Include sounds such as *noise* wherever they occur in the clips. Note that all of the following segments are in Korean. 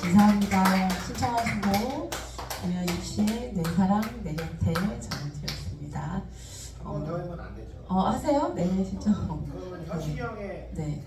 감사합니다. 신청하신 곡 김현희 씨의 내 사랑 내 곁에 전해드렸습니다. 안 되죠. 어 하세요? 네 신청. 현식이 형의 네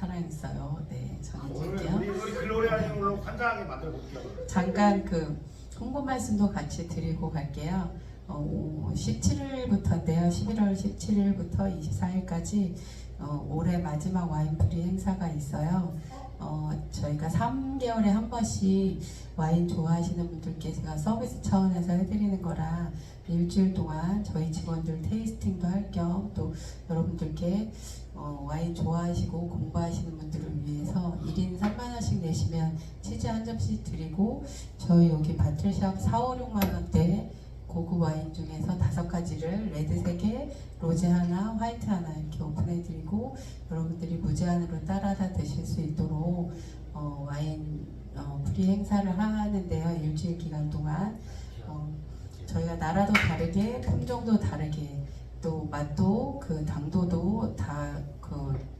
사랑했어요. 네 오늘 전해드릴게요. 우리 우리 글로리아님으로 환장하게 만들어 볼게요. 잠깐 그 홍보 말씀도 같이 드리고 갈게요. 어, 17일부터인데요. 11월 17일부터 24일까지 어, 올해 마지막 와인프리 행사가 있어요. 어, 저희가 3개월에 한 번씩 와인 좋아하시는 분들께 제가 서비스 차원에서 해드리는 거라 일주일 동안 저희 직원들 테이스팅도 할 겸 또 여러분들께 어, 와인 좋아하시고 공부하시는 분들을 위해서 1인 3만 원씩 내시면 치즈 한 접시 드리고 저희 여기 바틀샵 4, 5, 6만 원대 고급 와인 중에서 다섯 가지를 레드 세 개, 로제 하나, 화이트 하나 이렇게 오픈해드리고 여러분들이 무제한으로 따라다 드실 수 있도록 어, 와인 어, 프리 행사를 하는데요 일주일 기간 동안. 어, 저희가 나라도 다르게 품종도 다르게 또 맛도 그 당도도 다 그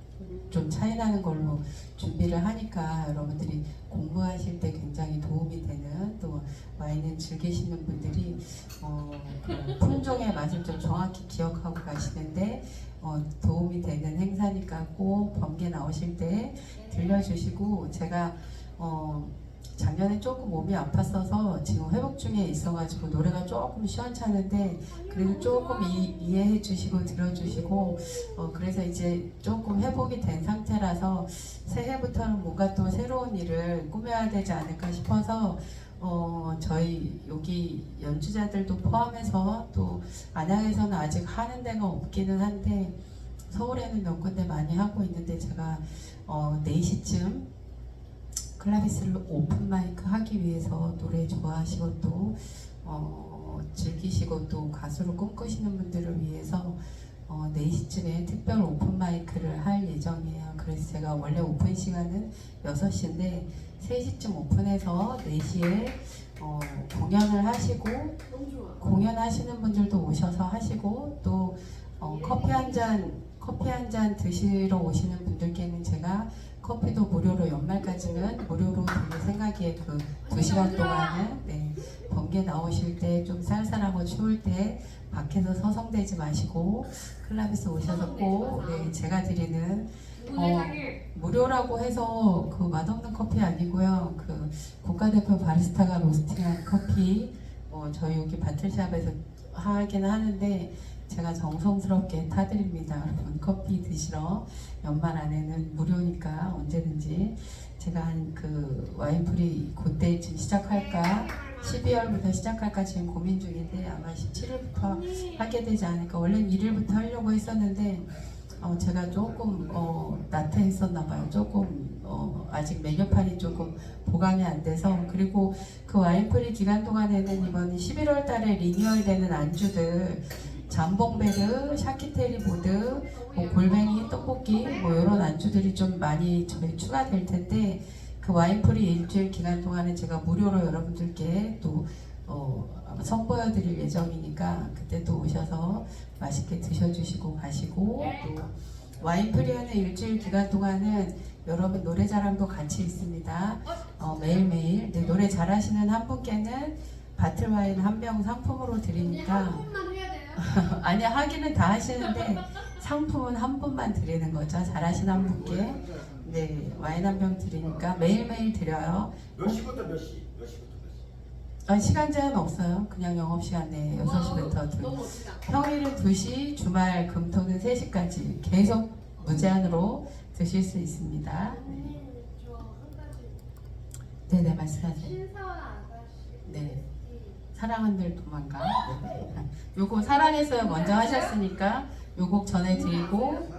좀 차이 나는 걸로 준비를 하니까 여러분들이 공부하실 때 굉장히 도움이 되는 또 와인을 즐기시는 분들이 어, 그 품종의 맛을 좀 정확히 기억하고 가시는데 어, 도움이 되는 행사니까 꼭 번개 나오실 때 들려주시고 제가 어, 작년에 조금 몸이 아팠어서 지금 회복 중에 있어가지고 노래가 조금 시원찮은데 그래도 조금 이, 이해해 주시고 들어주시고 어, 그래서 이제 조금 회복이 된 상태라서 새해부터는 뭔가 또 새로운 일을 꾸며야 되지 않을까 싶어서 어, 저희 여기 연주자들도 포함해서 또 안양에서는 아직 하는 데가 없기는 한데 서울에는 몇 군데 많이 하고 있는데 제가 어, 4시쯤 클라비스를 오픈 마이크 하기 위해서 노래 좋아하시고 또 어, 즐기시고 또 가수로 꿈꾸시는 분들을 위해서 어, 4시쯤에 특별 오픈 마이크를 할 예정이에요. 그래서 제가 원래 오픈 시간은 6시인데 3시쯤 오픈해서 4시에 어, 공연을 하시고 공연하시는 분들도 오셔서 하시고 또 어, 커피 한 잔 커피 한 잔 드시러 오시는 분들께는 제가 커피도 무료로 연말까지는 무료로 드릴 생각이에요. 그 두 시간 동안은 네, 번개 나오실 때 좀 쌀쌀하고 추울 때 밖에서 서성대지 마시고 클라비스 오셔서 꼭 네, 제가 드리는 어, 무료라고 해서 그 맛없는 커피 아니고요. 그 국가대표 바리스타가 로스팅한 커피 뭐 저희 여기 바틀샵에서 하긴 하는데 제가 정성스럽게 타드립니다. 여러분 커피 드시러 연말 안에는 무료니까 언제든지 제가 한 그 와인프리 그때쯤 시작할까 12월부터 시작할까 지금 고민 중인데 아마 17일부터 하게 되지 않을까 원래는 1일부터 하려고 했었는데 어, 제가 조금 어, 나태했었나 봐요. 조금 어, 아직 메뉴판이 조금 보강이 안 돼서 그리고 그 와인프리 기간 동안에는 이번 11월 달에 리뉴얼되는 안주들 잠봉베르, 샤키테리 보드, 뭐 골뱅이, 떡볶이 뭐 이런 안주들이 좀 많이 저희 추가될 텐데 그 와인프리 일주일 기간 동안에 제가 무료로 여러분들께 또 어, 아마 선보여 드릴 예정이니까 그때 또 오셔서 맛있게 드셔주시고 가시고 또 와인프리하는 일주일 기간 동안은 여러분 노래자랑도 같이 있습니다. 어, 매일매일 네, 노래 잘하시는 한 분께는 바틀 와인 한 병 상품으로 드리니까? *laughs* 아니야 하기는 다 하시는데 상품은 한 분만 드리는 거죠. 잘하시는 한 분께 네 와인 한 병 드리니까 매일매일 드려요. 몇 시부터 몇 시? 몇 시부터 몇 시? 아, 시간 제한 없어요. 그냥 영업 시간 내에 6시부터 드 너무 멋지다. 평일은 2시, 주말 금토는 3시까지 계속 무제한으로 드실 수 있습니다. 언니 저한 가지 네네 말씀하세요. 신사와 아가씨 네. 사랑한들 도망가. 네. 요거 사랑했어요 먼저 하셨으니까 요곡 전해드리고 네